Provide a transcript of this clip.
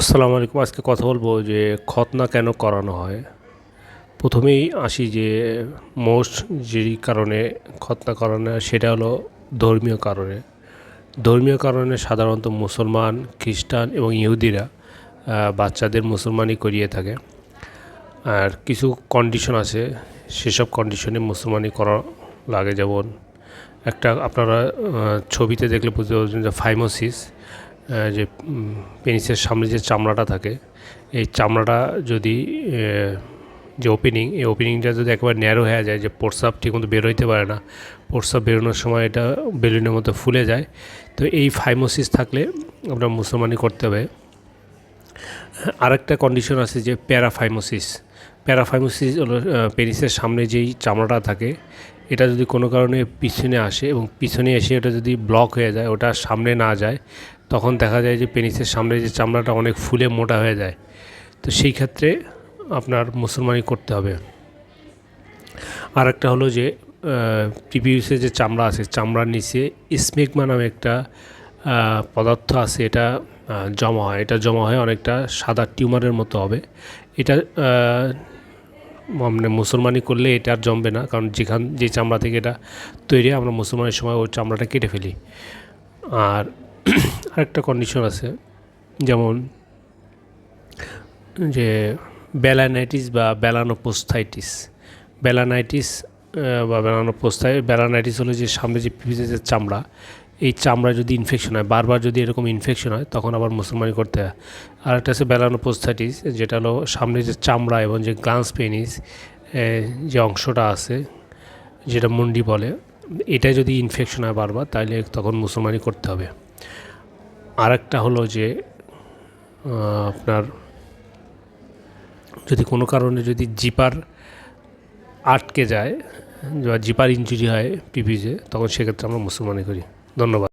আসসালামু আলাইকুম। আজকে কথা বলব যে খতনা কেন করানো হয়? প্রথমেই আসি যে মোস্ট যেই কারণে খতনা করানো হয় সেটা হলো ধর্মীয় কারণে। ধর্মীয় কারণে সাধারণত মুসলমান, খ্রিস্টান এবং ইহুদিরা বাচ্চাদের মুসলমানি করিয়ে থাকে। আর কিছু কন্ডিশন আছে, সেসব কন্ডিশনে মুসলমানি করা লাগে। যেমন একটা আপনারা ছবিতে দেখলে বুঝতে পারছেন যে ফাইমোসিস যে পেনিসের সামনে যে চামড়াটা থাকে, এই চামড়াটা যদি যে ওপেনিং এই ওপেনিংটা যদি একবার ন্যারো হয়ে যায়, যে প্রস্রাব ঠিকমতো বেরোইতে পারে না, প্রস্রাব বেরোনোর সময় এটা বেলুনের মতো ফুলে যায়, তো এই ফাইমোসিস থাকলে আপনার মুসলমানি করতে হবে। আরেকটা কন্ডিশন আছে যে প্যারাফাইমোসিস প্যারাফাইমোসিস হলো পেনিসের সামনে যেই চামড়াটা থাকে, এটা যদি কোনো কারণে পিছনে আসে এবং পিছনে এসে ওটা যদি ব্লক হয়ে যায়, ওটা সামনে না যায় তখন দেখা যায় যে পেনিসের সামনে যে চামড়াটা অনেক ফুলে মোটা হয়ে যায়। তো সেই ক্ষেত্রে আপনার মুসলমানি করতে হবে। আর একটা হলো যে পিপিউসের যে চামড়া আছে, চামড়ার নিচে স্মেগমা নামে একটা পদার্থ আছে, এটা জমা হয়। এটা জমা হয় অনেকটা সাদা টিউমারের মতো হবে। এটা মানে মুসলমানি করলে এটা আর জমবে না, কারণ যেখান, যে চামড়া থেকে এটা তৈরি আমরা মুসলমানের সময় ওই চামড়াটা কেটে ফেলি। আর আরেকটা কন্ডিশন আছে যেমন যে বেলানাইটিস বা ব্যালানোপোস্থাইটিস ব্যালানাইটিস আহ, বা ব্যালানোপোস্থাই বেলানাইটিস হলো যে সামনে যে পিপিতে যে চামড়া এই চামড়া যদি ইনফেকশন হয় বারবার যদি এরকম ইনফেকশন হয় তখন আবার মুসলমানি করতে হয়। আর একটা আছে ব্যালানোপোস্থাইটিস যেটা হলো সামনে যে চামড়া এবং যে গ্লান্স পেনিস যে অংশটা আছে যেটা মুন্ডি বলে এটা যদি ইনফেকশন হয় বারবার তাহলে তখন মুসলমানি করতে হবে। আর একটা হলো যে আপনার যদি কোনো কারণে যদি জিপার আটকে যায় বা জিপার ইঞ্জুরি হয় পিপিজে, তখন সেক্ষেত্রে আমরা মুসলমানি করি। ধন্যবাদ।